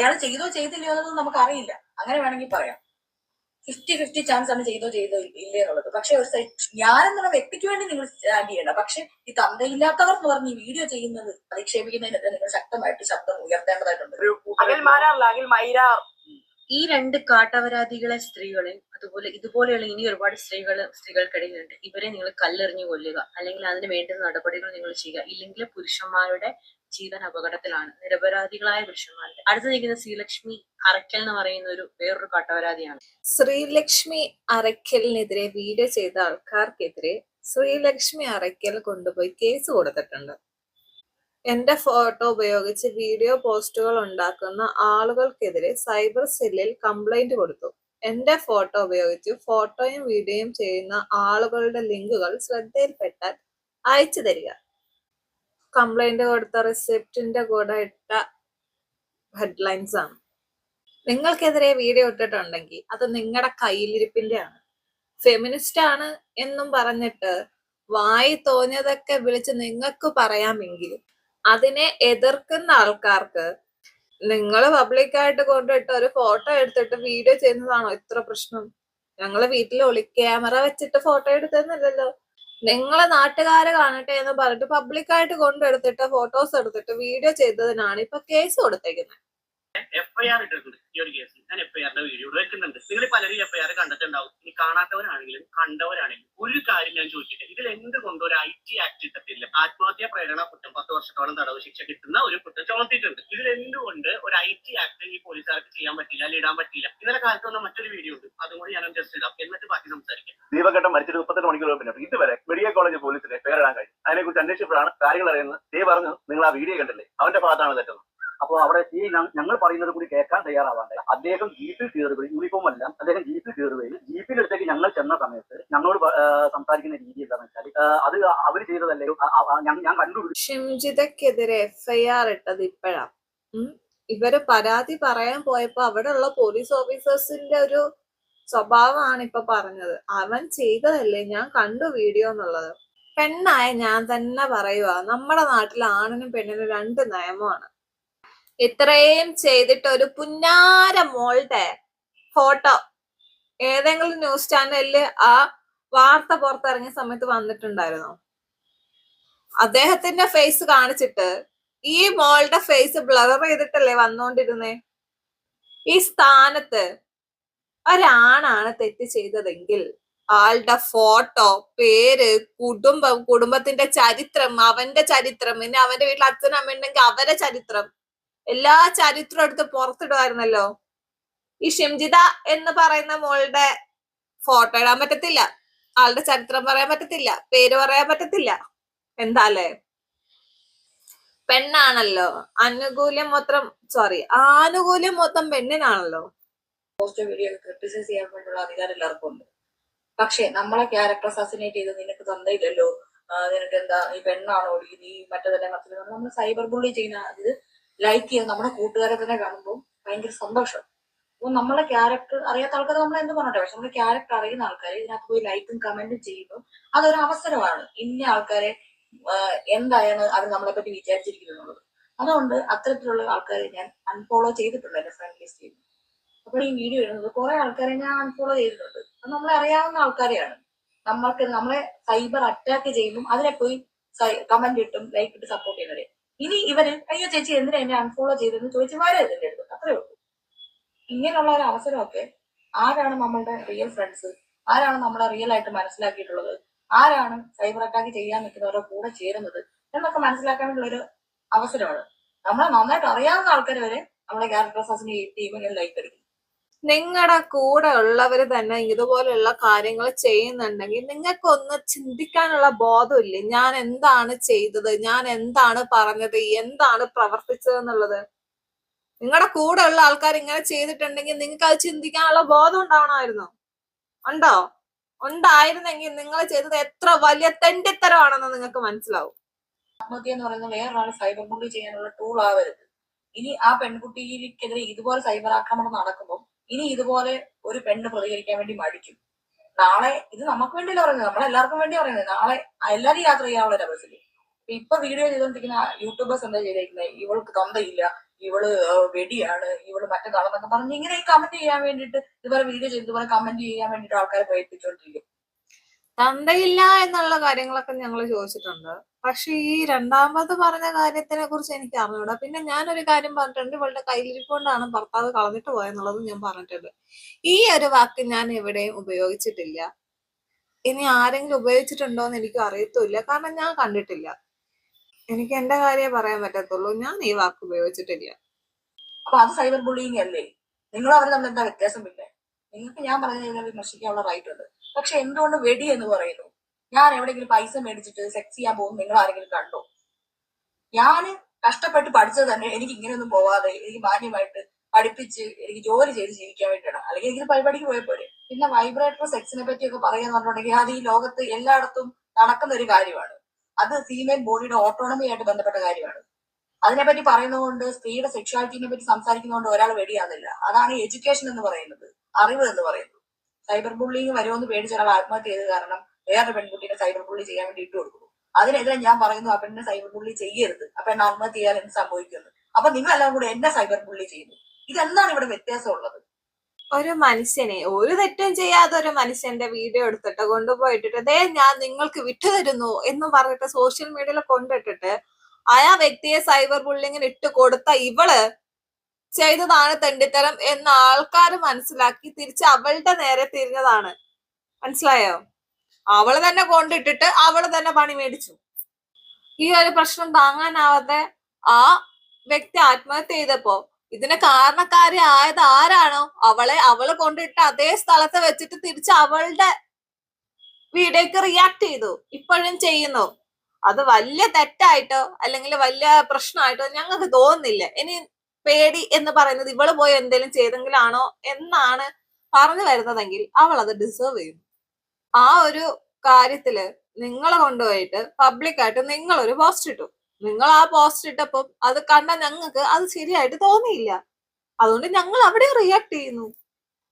അയാൾ ചെയ്തോ ചെയ്തില്ലയോ എന്നൊന്നും നമുക്ക് അറിയില്ല അങ്ങനെ വേണമെങ്കിൽ പറയാം. ഫിഫ്റ്റി ഫിഫ്റ്റി ചാൻസ് ആണ് ചെയ്തോ ചെയ്തോ ഇല്ലേ എന്നുള്ളത്. പക്ഷെ ഒരു ഞാൻ എന്നുള്ള വ്യക്തിക്ക് വേണ്ടി നിങ്ങൾ സ്റ്റാൻഡ് ചെയ്യണ്ട. പക്ഷെ ഈ തന്തയില്ലാത്തവർ എന്ന് പറഞ്ഞ് ഈ വീഡിയോ ചെയ്യുന്നത് അധിക്ഷേപിക്കുന്നതിനെതിരെ നിങ്ങൾ ശക്തമായിട്ട് ശബ്ദം ഉയർത്തേണ്ടതായിട്ടുണ്ട്. ഈ രണ്ട് കാട്ടവരാധികളെ സ്ത്രീകളെ അതുപോലെ ഇതുപോലെയുള്ള ഇനി ഒരുപാട് സ്ത്രീകൾ സ്ത്രീകൾക്കിടയിലുണ്ട്. ഇവരെ നിങ്ങൾ കല്ലെറിഞ്ഞു കൊല്ലുക. അല്ലെങ്കിൽ അതിന് വേണ്ടുന്ന നടപടികൾ നിങ്ങൾ ചെയ്യുക. ഇല്ലെങ്കിൽ പുരുഷന്മാരുടെ ജീവൻ അപകടത്തിലാണ്. നിരപരാധികളായ പുരുഷന്മാരുടെ അടുത്ത് നിൽക്കുന്ന ശ്രീലക്ഷ്മി അറയ്ക്കൽ എന്ന് പറയുന്ന ഒരു വേറൊരു കാട്ടവരാധിയാണ് ശ്രീലക്ഷ്മി അറയ്ക്കലിനെതിരെ വീഡിയോ ചെയ്ത ആൾക്കാർക്കെതിരെ ശ്രീലക്ഷ്മി അറയ്ക്കൽ കൊണ്ടുപോയി കേസ് കൊടുത്തിട്ടുണ്ട്. എന്റെ ഫോട്ടോ ഉപയോഗിച്ച് വീഡിയോ പോസ്റ്റുകൾ ഉണ്ടാക്കുന്ന ആളുകൾക്കെതിരെ സൈബർ സെല്ലിൽ കംപ്ലൈന്റ് കൊടുത്തു. എന്റെ ഫോട്ടോ ഉപയോഗിച്ച് ഫോട്ടോയും വീഡിയോയും ചെയ്യുന്ന ആളുകളുടെ ലിങ്കുകൾ ശ്രദ്ധയിൽപ്പെട്ടാൽ അയച്ചു തരിക. കംപ്ലൈന്റ് കൊടുത്ത റിസിപ്റ്റിന്റെ കൂടെ ഇട്ട ഹെഡ്ലൈൻസ് ആണ്. നിങ്ങൾക്കെതിരെ വീഡിയോ ഇട്ടിട്ടുണ്ടെങ്കിൽ അത് നിങ്ങളുടെ കയ്യിലിരിപ്പിന്റെ ആണ് ഫെമിനിസ്റ്റ് ആണ് എന്നും പറഞ്ഞിട്ട് വായി തോന്നിയതൊക്കെ വിളിച്ച് നിങ്ങൾക്ക് പറയാമെങ്കിലും അതിനെ എതിർക്കുന്ന ആൾക്കാർക്ക് നിങ്ങൾ പബ്ലിക്കായിട്ട് കൊണ്ടിട്ട് ഒരു ഫോട്ടോ എടുത്തിട്ട് വീഡിയോ ചെയ്യുന്നതാണോ ഇത്ര പ്രശ്നം? ഞങ്ങളെ വീട്ടിൽ ഒളി ക്യാമറ വെച്ചിട്ട് ഫോട്ടോ എടുത്തെന്നല്ലല്ലോ. നിങ്ങളെ നാട്ടുകാരെ കാണട്ടെ എന്ന് പറഞ്ഞിട്ട് പബ്ലിക്കായിട്ട് കൊണ്ടെടുത്തിട്ട് ഫോട്ടോസ് എടുത്തിട്ട് വീഡിയോ ചെയ്തതിനാണ് ഇപ്പൊ കേസ് കൊടുത്തേക്കുന്നത് എഫ്ഐആർ ഇട്ടിട്ടുണ്ട് ഈ ഒരു കേസിൽ ഞാൻ എഫ്ഐആറിന്റെ വീഡിയോ വെക്കുന്നുണ്ട്. നിങ്ങൾ പലരും എഫ്ഐആർ കണ്ടിട്ടുണ്ടാവും. ഇനി കാണാത്തവരാണെങ്കിലും കണ്ടവരാണെങ്കിലും ഒരു കാര്യം ഞാൻ ചോദിക്കട്ടെ. ഇതിൽ എന്തുകൊണ്ട് ഒരു ഐ ടി ആക്ട് ഇട്ടത്തില്ല ആത്മഹത്യ പ്രേരണ കുറ്റം പത്ത് വർഷത്തോളം തടവ് ശിക്ഷ കിട്ടുന്ന ഒരു കുറ്റം ചുമത്തിയിട്ടുണ്ട്. ഇതിൽ എന്തുകൊണ്ട് ഒരു ഐ ടി ആക്ട് ഈ പോലീസുകാർക്ക് ചെയ്യാൻ പറ്റില്ല അല്ലെങ്കിൽ ഇടാൻ പറ്റില്ല ഇന്നലെ കാലത്ത് വന്ന മറ്റൊരു വീഡിയോ ഉണ്ട്. അതും കൂടി ഞാൻ ജസ്റ്റ് ഇടാം. എന്നിട്ട് ബാക്കി സംസാരിക്കാം. ദീപഘട്ടം മരിച്ചിട്ട് മുപ്പത്തെട്ട് മണിക്കൂർ പിന്നെ. ഇതുവരെ മെഡിക്കൽ കോളേജ് പോലീസിനെ പേരിടാൻ കഴിയും അതിനെക്കുറിച്ച് അന്വേഷിച്ചപ്പോഴാണ് കാര്യങ്ങൾ അറിയുന്നത്. ദേ പറഞ്ഞു നിങ്ങൾ ആ വീഡിയോ കണ്ടില്ലേ? അവന്റെ ഭാഗത്താണ് തെറ്റുന്നത് അപ്പോൾ അവിടെ ഈ ഞങ്ങൾ പറയുന്നത് കൂടി കേൾക്കാൻ തയ്യാറാവാണ്ട്. അദ്ദേഹം ജീപ്പിൽ കയറുകയും യൂണിഫോം അല്ല അദ്ദേഹം ജീപ്പിൽ കയറുകയും ജീപ്പിനടുത്തേക്ക് ഞങ്ങൾ ചെന്ന സമയത്ത് ഞങ്ങളോട് സംസാരിക്കുന്ന രീതി എന്താണെന്ന് വെച്ചാൽ അത് അവർ ചെയ്തതല്ലേ? ഞാൻ കണ്ടു. ഷിംജിതക്കെതിരെ എഫ്ഐആർ ഇട്ടത് ഇപ്പോഴാണ് ഇവർ പരാതി പറയാൻ പോയപ്പോ അവിടെയുള്ള പോലീസ് ഓഫീസേഴ്സിന്റെ ഒരു സ്വഭാവമാണ് ഇപ്പൊ പറഞ്ഞത്. അവൻ ചെയ്തതല്ലേ? ഞാൻ കണ്ടു വീഡിയോ എന്നുള്ളത്. പെണ്ണായ ഞാൻ തന്നെ പറയുക നമ്മുടെ നാട്ടിൽ ആണിനും പെണ്ണിനും രണ്ട് നിയമമാണ്. ഇത്രയും ചെയ്തിട്ട് ഒരു പുന്നാര മോളുടെ ഫോട്ടോ. ഏതെങ്കിലും ന്യൂസ് ചാനലിൽ ആ വാർത്ത പുറത്തിറങ്ങിയ സമയത്ത് വന്നിട്ടുണ്ടായിരുന്നു? അദ്ദേഹത്തിന്റെ ഫേസ് കാണിച്ചിട്ട് ഈ മോളുടെ ഫേസ് ബ്ലർ ചെയ്തിട്ടല്ലേ വന്നോണ്ടിരുന്നേ? ഈ സ്ഥാനത്ത് ഒരാണാണ് തെറ്റ് ചെയ്തതെങ്കിൽ ആളുടെ ഫോട്ടോ പേര് കുടുംബം കുടുംബത്തിന്റെ ചരിത്രം അവന്റെ ചരിത്രം പിന്നെ അവന്റെ വീട്ടിൽ അച്ഛനമ്മ ഉണ്ടെങ്കിൽ അവരെ ചരിത്രം എല്ലാ ചരിത്രവും എടുത്ത് പുറത്തിടുമായിരുന്നല്ലോ ഈ ഷിംജിത എന്ന് പറയുന്ന മോളുടെ ഫോട്ടോ ഇടാൻ പറ്റത്തില്ല. ആളുടെ ചരിത്രം പറയാൻ പറ്റത്തില്ല. പേര് പറയാൻ പറ്റത്തില്ല. എന്താല്ലേ പെണ്ണാണല്ലോ. അനുകൂല്യം മൊത്തം സോറി ആനുകൂല്യം മൊത്തം പെണ്ണിനാണല്ലോ. വീഡിയോ ക്രിട്ടിസൈസ് ചെയ്യാൻ വേണ്ടിയുള്ള അധികാരം എല്ലാവർക്കും ഉണ്ട്. പക്ഷെ നമ്മളെ ക്യാരക്ടർ അസാസിനേറ്റ് ചെയ്ത് നിനക്ക് തന്തയില്ലല്ലോ. നിനക്ക് എന്താ നീ പെണ്ണാണോ? നീ നീ മറ്റേ നമ്മൾ സൈബർ ബുള്ളി ചെയ്യുന്ന ഇത് ലൈക്ക് ചെയ്ത് നമ്മുടെ കൂട്ടുകാരെ തന്നെ കാണുമ്പോൾ ഭയങ്കര സന്തോഷം. അപ്പൊ നമ്മളെ ക്യാരക്ടർ അറിയാത്ത ആൾക്കാർ നമ്മൾ എന്ത് പറഞ്ഞോട്ടെ. പക്ഷെ നമ്മുടെ ക്യാരക്ടർ അറിയുന്ന ആൾക്കാർ ഇതിനകത്ത് പോയി ലൈക്കും കമന്റും ചെയ്യുമ്പോൾ അതൊരു അവസരമാണ് ഇന്ന ആൾക്കാരെ എന്തായാണ് അവർ നമ്മളെ പറ്റി വിചാരിച്ചിരിക്കുന്നത് അതുകൊണ്ട് അത്തരത്തിലുള്ള ആൾക്കാരെ ഞാൻ അൺഫോളോ ചെയ്തിട്ടുണ്ട് എന്റെ ഫ്രണ്ട് ലിസ്റ്റിൽ അപ്പോൾ ഈ വീഡിയോ ഇടുന്നത് കുറെ ആൾക്കാരെ ഞാൻ അൺഫോളോ ചെയ്തിട്ടുണ്ട്. അത് നമ്മളെ അറിയാവുന്ന ആൾക്കാരെയാണ്. നമ്മൾക്ക് നമ്മളെ സൈബർ അറ്റാക്ക് ചെയ്യുമ്പോൾ അതിനെ പോയി കമന്റ് ഇട്ടും ലൈക്ക് ഇട്ട് സപ്പോർട്ട് ചെയ്യുന്നവരെ. ഇനി ഇവർ അയ്യോ ചേച്ചി എന്തിനാ എന്നെ അൺഫോളോ ചെയ്തെന്ന് ചോദിച്ച് വരരുത് എന്റെ അടുത്ത്. അത്രേ ഉള്ളൂ. ഇങ്ങനെയുള്ള ഒരു അവസരമൊക്കെ ആരാണ് നമ്മളുടെ റിയൽ ഫ്രണ്ട്സ് ആരാണ് നമ്മളെ റിയൽ ആയിട്ട് മനസ്സിലാക്കിയിട്ടുള്ളത്? ആരാണ് സൈബർ അറ്റാക്ക് ചെയ്യാൻ നിൽക്കുന്നവരുടെ കൂടെ ചേരുന്നത്? എന്നൊക്കെ മനസ്സിലാക്കാനുള്ള ഒരു അവസരമാണ്. നമ്മളെ നന്നായിട്ട് അറിയാവുന്ന ആൾക്കാർ വരെ നമ്മളെ ക്യാരക്ടർ അസാസിനേറ്റ് ടീമിൽ ലൈക്ക് അടിക്കും നിങ്ങളുടെ കൂടെ ഉള്ളവർ തന്നെ ഇതുപോലെയുള്ള കാര്യങ്ങൾ ചെയ്യുന്നുണ്ടെങ്കിൽ നിങ്ങൾക്കൊന്ന് ചിന്തിക്കാനുള്ള ബോധമില്ലേ? ഞാൻ എന്താണ് ചെയ്തത്? ഞാൻ എന്താണ് പറഞ്ഞത്? എന്താണ് പ്രവർത്തിച്ചത് എന്നുള്ളത്? നിങ്ങളുടെ കൂടെ ഉള്ള ആൾക്കാർ ഇങ്ങനെ ചെയ്തിട്ടുണ്ടെങ്കിൽ നിങ്ങൾക്ക് അത് ചിന്തിക്കാനുള്ള ബോധം ഉണ്ടാവണമായിരുന്നു? ഉണ്ടോ? ഉണ്ടായിരുന്നെങ്കിൽ നിങ്ങൾ ചെയ്തത് എത്ര വലിയ തെണ്ടിത്തരമാണെന്ന് നിങ്ങൾക്ക് മനസ്സിലാവും. ആത്മഹത്യ എന്ന് പറയുന്നത് വേറൊരാൾ സൈബർ ബുള്ളി ചെയ്യാനുള്ള ടൂൾ ആവരുത്. ഇനി ആ പെൺകുട്ടിക്കെതിരെ ഇതുപോലെ സൈബർ ആക്രമണം നടക്കുമ്പോൾ ഇനി ഇതുപോലെ ഒരു പെണ്ണ് പ്രതികരിക്കാൻ വേണ്ടി മടിക്കും. നാളെ ഇത് നമുക്ക് വേണ്ടിയല്ല പറയുന്നത്? നമ്മളെല്ലാവർക്കും വേണ്ടി പറയുന്നത്. നാളെ എല്ലാവരും യാത്ര ചെയ്യാനുള്ള ഒരു ബസ്സിൽ ഇപ്പൊ വീഡിയോ ചെയ്തോണ്ടിരിക്കുന്ന യൂട്യൂബേഴ്സ് എന്താ ചെയ്തേക്കുന്നത് ഇവൾക്ക് തന്തയില്ല ഇവൾ വെടിയാണ് ഇവൾ മറ്റേ മറ്റേതാണെന്നൊക്കെ പറഞ്ഞ് ഇങ്ങനെ കമന്റ് ചെയ്യാൻ വേണ്ടിയിട്ട് ഇതുപോലെ വീഡിയോ ചെയ്ത് ഇതുപോലെ കമന്റ് ചെയ്യാൻ വേണ്ടിയിട്ട് ആൾക്കാരെ പ്രേരിപ്പിച്ചോണ്ടിരിക്കും. തന്തയില്ല എന്നുള്ള കാര്യങ്ങളൊക്കെ ഞങ്ങൾ ചോദിച്ചിട്ടുണ്ട്. പക്ഷെ ഈ രണ്ടാമത് പറഞ്ഞ കാര്യത്തിനെ കുറിച്ച് എനിക്ക് അറിഞ്ഞൂടാ. പിന്നെ ഞാനൊരു കാര്യം പറഞ്ഞിട്ടുണ്ട്. ഇവളുടെ കയ്യിലിരിക്കൊണ്ടാണ് ഭർത്താവ് കളഞ്ഞിട്ട് പോയെന്നുള്ളത് ഞാൻ പറഞ്ഞിട്ടുണ്ട്. ഈ ഒരു വാക്ക് ഞാൻ എവിടെയും ഉപയോഗിച്ചിട്ടില്ല. ഇനി ആരെങ്കിലും ഉപയോഗിച്ചിട്ടുണ്ടോ എന്ന് എനിക്ക് അറിയത്തുമില്ല. കാരണം ഞാൻ കണ്ടിട്ടില്ല. എനിക്ക് എന്റെ കാര്യമേ പറയാൻ പറ്റത്തുള്ളൂ. ഞാൻ ഈ വാക്ക് ഉപയോഗിച്ചിട്ടില്ല. അപ്പൊ അത് സൈബർ ബുള്ളിങ് അല്ലേ? നിങ്ങൾ അവർ തമ്മിൽ എന്താ വ്യത്യാസം പിന്നെ? നിങ്ങൾക്ക് ഞാൻ പറഞ്ഞു വിമർശിക്കാനുള്ള റൈറ്റ് ഉണ്ട്. പക്ഷെ എന്തുകൊണ്ട് വെടി എന്ന് പറയുന്നു? ഞാൻ എവിടെയെങ്കിലും പൈസ മേടിച്ചിട്ട് സെക്സ് ചെയ്യാൻ പോകും നിങ്ങൾ ആരെങ്കിലും കണ്ടോ? ഞാൻ കഷ്ടപ്പെട്ട് പഠിച്ചത് തന്നെ എനിക്ക് ഇങ്ങനെയൊന്നും പോവാതെ എനിക്ക് മാന്യമായിട്ട് പഠിപ്പിച്ച് എനിക്ക് ജോലി ചെയ്ത് ജീവിക്കാൻ വേണ്ടിയാണ് അല്ലെങ്കിൽ എനിക്ക് പരിപാടിക്ക് പോയ പോലെ പിന്നെ വൈബ്രേറ്റർ സെക്സിനെ പറ്റിയൊക്കെ പറയാന്ന് പറഞ്ഞിട്ടുണ്ടെങ്കിൽ അത് ഈ ലോകത്ത് എല്ലായിടത്തും നടക്കുന്ന ഒരു കാര്യമാണ്. അത് ഫീമെയിൽ ബോഡിയുടെ ഓട്ടോണമി ആയിട്ട് ബന്ധപ്പെട്ട കാര്യമാണ്. അതിനെപ്പറ്റി പറയുന്നതുകൊണ്ട് സ്ത്രീയുടെ സെക്ഷുവാലിറ്റിനെ പറ്റി സംസാരിക്കുന്നതുകൊണ്ട് ഒരാൾ വെടിയാകുന്നില്ല അതാണ് എഡ്യൂക്കേഷൻ എന്ന് പറയുന്നത്. അറിവ് എന്ന് പറയുന്നത്. സൈബർ ബുള്ളിങ് വരുമെന്ന് പേടിച്ച ഒരാൾ ആത്മഹത്യ ചെയ്ത് കാരണം വേറൊരു പെൺകുട്ടിയെ സൈബർ ബുള്ളി ചെയ്യാൻ വേണ്ടി ഇട്ട് കൊടുക്കുന്നു. അതിനെതിരെ ഞാൻ പറയുന്നു ആ പെണ്ണിനെ സൈബർ ബുള്ളി ചെയ്യരുത്. ആ പെണ്ണ് ആത്മഹത്യ ചെയ്യാൻ എന്ത് സംഭവിക്കുന്നു അപ്പൊ നിങ്ങളെല്ലാം കൂടെ എന്നെ സൈബർ ബുള്ളി ചെയ്യുന്നു. ഇതെന്താണ് ഇവിടെ വ്യത്യാസം ഉള്ളത്? ഒരു മനുഷ്യനെ ഒരു തെറ്റും ചെയ്യാതെ ഒരു മനുഷ്യന്റെ വീഡിയോ എടുത്തിട്ട് കൊണ്ടുപോയിട്ടിട്ട് ദേ ഞാൻ നിങ്ങൾക്ക് വിട്ടുതരുന്നു എന്ന് പറഞ്ഞിട്ട് സോഷ്യൽ മീഡിയയിൽ കൊണ്ടിട്ടിട്ട് ആ വ്യക്തിയെ സൈബർ ബുള്ളിങ്ങിന് ഇട്ട് കൊടുത്ത ഇവൾ ചെയ്തതാണ് തെണ്ടിത്തരം എന്ന് ആൾക്കാർ മനസ്സിലാക്കി തിരിച്ച് അവളുടെ നേരെ തിരിഞ്ഞതാണ്. മനസ്സിലായോ? അവൾ തന്നെ കൊണ്ടിട്ടിട്ട് അവൾ തന്നെ പണി മേടിച്ചു. ഈ ഒരു പ്രശ്നം താങ്ങാനാവാതെ ആ വ്യക്തി ആത്മഹത്യ ചെയ്തപ്പോ ഇതിന് കാരണക്കാരി ആയത് ആരാണോ? അവളെ അവൾ കൊണ്ടിട്ട് അതേ സ്ഥലത്ത് വെച്ചിട്ട് തിരിച്ച് അവളുടെ വീടേക്ക് റിയാക്ട് ചെയ്തു. ഇപ്പോഴും ചെയ്യുന്നു. അത് വലിയ തെറ്റായിട്ടോ അല്ലെങ്കിൽ വലിയ പ്രശ്നമായിട്ടോ ഞങ്ങൾക്ക് തോന്നുന്നില്ല. ഇനി പേടി എന്ന് പറയുന്നത് ഇവൾ പോയി എന്തെങ്കിലും ചെയ്തെങ്കിലാണോ എന്നാണ് പറഞ്ഞു വരുന്നതെങ്കിൽ അവൾ അത് ഡിസേർവ് ചെയ്യുന്നു ആ ഒരു കാര്യത്തിൽ നിങ്ങളെ കൊണ്ടുപോയിട്ട് പബ്ലിക്കായിട്ട് നിങ്ങൾ ഒരു പോസ്റ്റ് ഇട്ടു. നിങ്ങൾ ആ പോസ്റ്റ് ഇട്ടപ്പം അത് കണ്ട ഞങ്ങൾക്ക് അത് ശരിയായിട്ട് തോന്നിയില്ല. അതുകൊണ്ട് ഞങ്ങൾ അവിടെ റിയാക്ട് ചെയ്യുന്നു.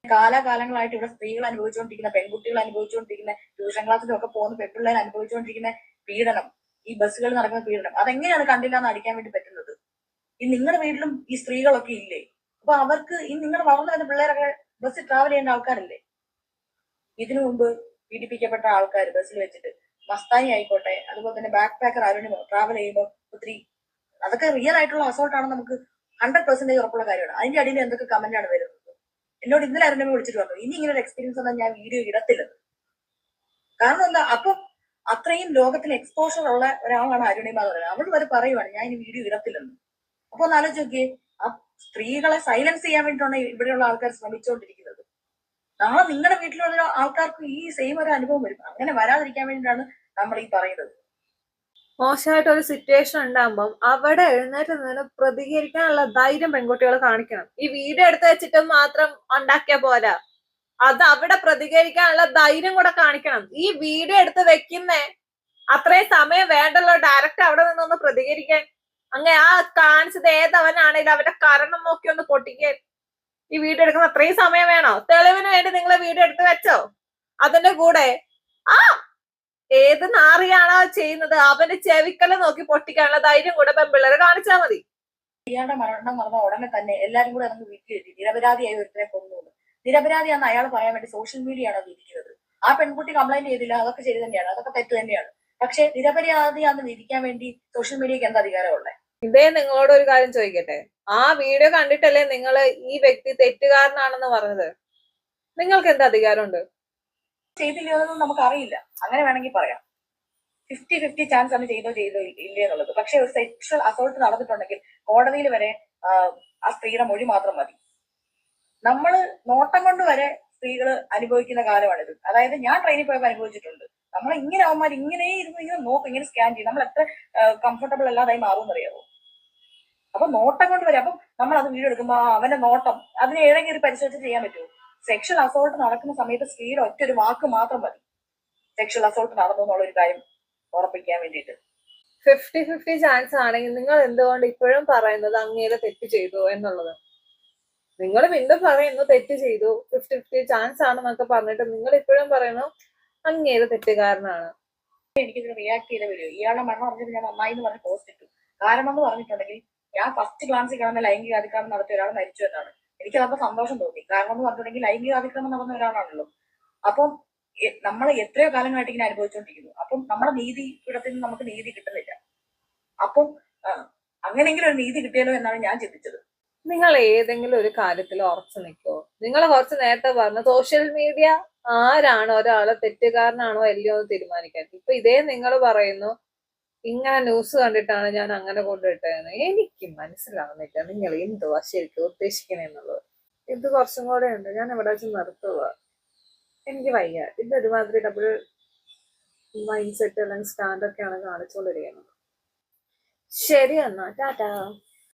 കാലാകാലങ്ങളായിട്ട് ഇവിടെ സ്ത്രീകൾ അനുഭവിച്ചുകൊണ്ടിരിക്കുന്ന പെൺകുട്ടികൾ അനുഭവിച്ചുകൊണ്ടിരിക്കുന്ന ട്യൂഷൻ ക്ലാസ്സിലൊക്കെ പോകുന്ന പെൺപിള്ളേർ അനുഭവിച്ചുകൊണ്ടിരിക്കുന്ന പീഡനം ഈ ബസ്സുകളിൽ നടക്കുന്ന പീഡനം അതെങ്ങനെയാണ് കണ്ടില്ല എന്ന് അടിക്കാൻ വേണ്ടി പറ്റുന്നത്? ഈ നിങ്ങളുടെ വീട്ടിലും ഈ സ്ത്രീകളൊക്കെ ഇല്ലേ? അപ്പൊ അവർക്ക് ഈ നിങ്ങൾ വളർന്നു വരുന്ന പിള്ളേരൊക്കെ ബസ്സിൽ ട്രാവൽ ചെയ്യേണ്ട ആൾക്കാരല്ലേ? ഇതിനു മുമ്പ് പീഡിപ്പിക്കപ്പെട്ട ആൾക്കാർ ബസ്സിൽ വെച്ചിട്ട് മസ്താനി ആയിക്കോട്ടെ അതുപോലെ തന്നെ ബാക്ക് പാക്കർ ആരോടും ട്രാവൽ ചെയ്യുമ്പോൾ ഒത്തിരി അതൊക്കെ റിയൽ ആയിട്ടുള്ള അസോൾട്ട് ആണെന്ന് നമുക്ക് ഹൺഡ്രഡ് പെർസെന്റേജ് ഉറപ്പുള്ള കാര്യമാണ്. അതിന്റെ അടിയിൽ എന്തൊക്കെ കമന്റ് ആണ് വരുന്നത്? എന്നോട് ഇന്നലെ ആരെങ്കിലും വിളിച്ചിട്ട് പറഞ്ഞു ഇനി ഇങ്ങനെ ഒരു എക്സ്പീരിയൻസ് ഒന്നും ഞാൻ വീഡിയോ ഇടത്തില്ലെന്ന്. കാരണം എന്താ അപ്പൊ അത്രയും ലോകത്തിന് എക്സ്പോഷർ ഉള്ള ഒരാളാണ് അരുണിമ എന്ന് പറയുന്നത്. അവൾ വരെ പറയുവാണ് ഞാൻ ഇനി വീഡിയോ ഇടത്തില്ലെന്ന്. അപ്പൊ ഒന്ന് ആലോചിച്ച് ആ സ്ത്രീകളെ സൈലൻസ് ചെയ്യാൻ വേണ്ടിയിട്ടാണ് ഇവിടെയുള്ള ആൾക്കാർ ശ്രമിച്ചുകൊണ്ടിരിക്കുന്നത്. നാളെ നിങ്ങളുടെ വീട്ടിലുള്ള ആൾക്കാർക്ക് ഈ സെയിം ഒരു അനുഭവം വരും. അങ്ങനെ വരാതിരിക്കാൻ വേണ്ടിയിട്ടാണ് നമ്മൾ ഈ പറയുന്നത്. മോശമായിട്ട് ഒരു സിറ്റുവേഷൻ ഉണ്ടാകുമ്പോൾ അവിടെ എഴുന്നേറ്റ് നിന്ന് പ്രതികരിക്കാനുള്ള ധൈര്യം പെൺകുട്ടികൾ കാണിക്കണം. ഈ വീഡിയോ എടുത്ത് വെച്ചിട്ട് മാത്രം ഉണ്ടാക്കിയ പോരാ. അത് അവിടെ പ്രതികരിക്കാനുള്ള ധൈര്യം കൂടെ കാണിക്കണം. ഈ വീഡിയോ എടുത്ത് വെക്കുന്നേ അത്രയും സമയം വേണ്ടല്ലോ. ഡയറക്റ്റ് അവിടെ നിന്നൊന്ന് പ്രതികരിക്കാൻ അങ്ങനെ ആ കാണിച്ചത് ഏതവനാണെങ്കിലും അവന്റെ കാരണം നോക്കി ഒന്ന് പൊട്ടിക്കാൻ ഈ വീഡിയോ എടുക്കുന്ന അത്രയും സമയം വേണോ? തെളിവിന് വേണ്ടി നിങ്ങളെ വീഡിയോ എടുത്ത് വെച്ചോ? അതിന്റെ കൂടെ. ആ! ഏത് നാറിയാണോ ചെയ്യുന്നത്? അവന്റെ ചെവിക്കല നോക്കി പൊട്ടിക്കാനുള്ള ധൈര്യം കൂടെ പെമ്പിള്ളേരെ കാണിച്ചാ മതി. ഇയാളുടെ മരണം നടന്ന ഉടനെ തന്നെ എല്ലാരും കൂടെ നമുക്ക് വീട്ടിലെത്തി നിരപരാധിയായി ഒരുത്തരെ നിരപരാധി നിരപരാധിയാന്ന് അയാൾ പറയാൻ വേണ്ടി സോഷ്യൽ മീഡിയ ആണ് വിധിക്കുന്നത് ആ പെൺകുട്ടി കംപ്ലൈന്റ് ചെയ്തില്ല. അതൊക്കെ ശരി തന്നെയാണ്. അതൊക്കെ തെറ്റ് തന്നെയാണ്. പക്ഷെ നിരപരാധിയാന്ന് വിധിക്കാൻ വേണ്ടി സോഷ്യൽ മീഡിയക്ക് എന്താ അധികാരമുള്ളത് ഇതേ നിങ്ങളോട് ഒരു കാര്യം ചോദിക്കട്ടെ? ആ വീഡിയോ കണ്ടിട്ടല്ലേ നിങ്ങൾ ഈ വ്യക്തി തെറ്റുകാരനാണെന്ന് പറഞ്ഞത്? നിങ്ങൾക്ക് എന്ത് അധികാരമുണ്ട്? ചെയ്തില്ലെന്നൊന്നും നമുക്ക് അറിയില്ല അങ്ങനെ വേണമെങ്കിൽ പറയാം. ഫിഫ്റ്റി ഫിഫ്റ്റി ചാൻസ് ആണ് ചെയ്തോ ചെയ്തോ ഇല്ലേ എന്നുള്ളത്. പക്ഷെ ഒരു സെക്ഷൽ അസോൾട്ട് നടന്നിട്ടുണ്ടെങ്കിൽ കോടതിയിൽ വരെ ആ, സ്ത്രീയുടെ മൊഴി മാത്രം മതി. നമ്മൾ നോട്ടം കൊണ്ട് വരെ സ്ത്രീകൾ അനുഭവിക്കുന്ന കാലമാണിത്. അതായത് ഞാൻ ട്രെയിനിൽ പോയപ്പോൾ അനുഭവിച്ചിട്ടുണ്ട്. നമ്മൾ ഇങ്ങനെ അവന്മാർ ഇങ്ങനെ ഇരുന്ന് ഇങ്ങനെ നോക്കും ഇങ്ങനെ സ്കാൻ ചെയ്യും. നമ്മൾ എത്ര കംഫർട്ടബിൾ അല്ലാതായി മാറും അറിയാമോ അപ്പൊ നോട്ടം കൊണ്ട് വരാം. അപ്പം നമ്മൾ അത് വീഡിയോ എടുക്കുമ്പോൾ അവന്റെ നോട്ടം അതിനെ ഏതെങ്കിലും ഒരു പരിശോധിച്ച് ചെയ്യാൻ പറ്റുമോ? സെക്ഷൽ അസോൾട്ട് നടക്കുന്ന സമയത്ത് സ്ത്രീയുടെ ഒറ്റ ഒരു വാക്ക് മാത്രം മതി. സെക്ഷൽ അസോൾട്ട് നടന്നു എന്നുള്ള ഒരു കാര്യം ഉറപ്പിക്കാൻ വേണ്ടിയിട്ട്. ഫിഫ്റ്റി ഫിഫ്റ്റി ചാൻസ് ആണെങ്കിൽ നിങ്ങൾ എന്തുകൊണ്ട് ഇപ്പോഴും പറയുന്നത് അങ്ങേരെ തെറ്റ് ചെയ്തു എന്നുള്ളത്? നിങ്ങൾ വീണ്ടും പറയുന്നു തെറ്റ് ചെയ്തു. ഫിഫ്റ്റി ഫിഫ്റ്റി ചാൻസ് ആണെന്നൊക്കെ പറഞ്ഞിട്ട് നിങ്ങൾ ഇപ്പോഴും പറയുന്നു അങ്ങേരെ തെറ്റുകാരനാണ്. എനിക്കിതിന് റിയാക്ട് ചെയ്ത വീഡിയോ ഇയാളെ മരണം അറിഞ്ഞിട്ട് ഞാൻ നന്നായി എന്ന് പറഞ്ഞ് പോസ്റ്റ് ഇട്ടു. കാരണം എന്ന് പറഞ്ഞിട്ടുണ്ടെങ്കിൽ ഞാൻ ഫസ്റ്റ് ക്ലാസ്സിൽ കാണുന്ന ലൈംഗിക അതിക്രമം നടത്തിയ ഒരാൾ മരിച്ചു എന്നാണ്. എനിക്ക് അതപ്പോ സന്തോഷം തോന്നി. കാരണം എന്ന് പറഞ്ഞിട്ടുണ്ടെങ്കിൽ ലൈംഗിക അതിക്രമം നടന്ന ഒരാളാണല്ലോ. അപ്പം നമ്മൾ എത്രയോ കാലങ്ങളായിട്ട് ഇങ്ങനെ അനുഭവിച്ചുകൊണ്ടിരിക്കുന്നു അപ്പം നമ്മുടെ നീതി പീഠത്തിൽ നിന്ന് നമുക്ക് നീതി കിട്ടുന്നില്ല. അപ്പം അങ്ങനെങ്കിലും ഒരു നീതി കിട്ടിയല്ലോ എന്നാണ് ഞാൻ ചിന്തിച്ചത്. നിങ്ങൾ ഏതെങ്കിലും ഒരു കാര്യത്തിൽ ഉറച്ചു നിൽക്കോ? നിങ്ങൾ കുറച്ച് നേരത്തെ പറഞ്ഞു സോഷ്യൽ മീഡിയ ആരാണോ? ഒരാളെ തെറ്റുകാരനാണോ? അല്ലയോ എന്ന് തീരുമാനിക്കാൻ ഇപ്പൊ ഇതേ നിങ്ങൾ പറയുന്നു ഇങ്ങനെ ന്യൂസ് കണ്ടിട്ടാണ് ഞാൻ അങ്ങനെ കൊണ്ടിട്ടതെന്ന് എനിക്ക് മനസ്സിലാവുന്നില്ല. നിങ്ങൾ എന്തുവാ ശരിക്കും ഉദ്ദേശിക്കണെന്നുള്ളത് ഇത് കുറച്ചും കൂടെ ഉണ്ട്. ഞാൻ എവിടെ വെച്ച് നിർത്തുക എനിക്ക് വയ്യ. ഇത് ഒരുമാതിരി ഡബിൾ മൈൻഡ് സെറ്റ് അല്ലെങ്കിൽ സ്റ്റാൻഡൊക്കെയാണ് കാണിച്ചുകൊണ്ടിരിക്കുന്നത്. ശരി എന്നാ. ടാറ്റാ.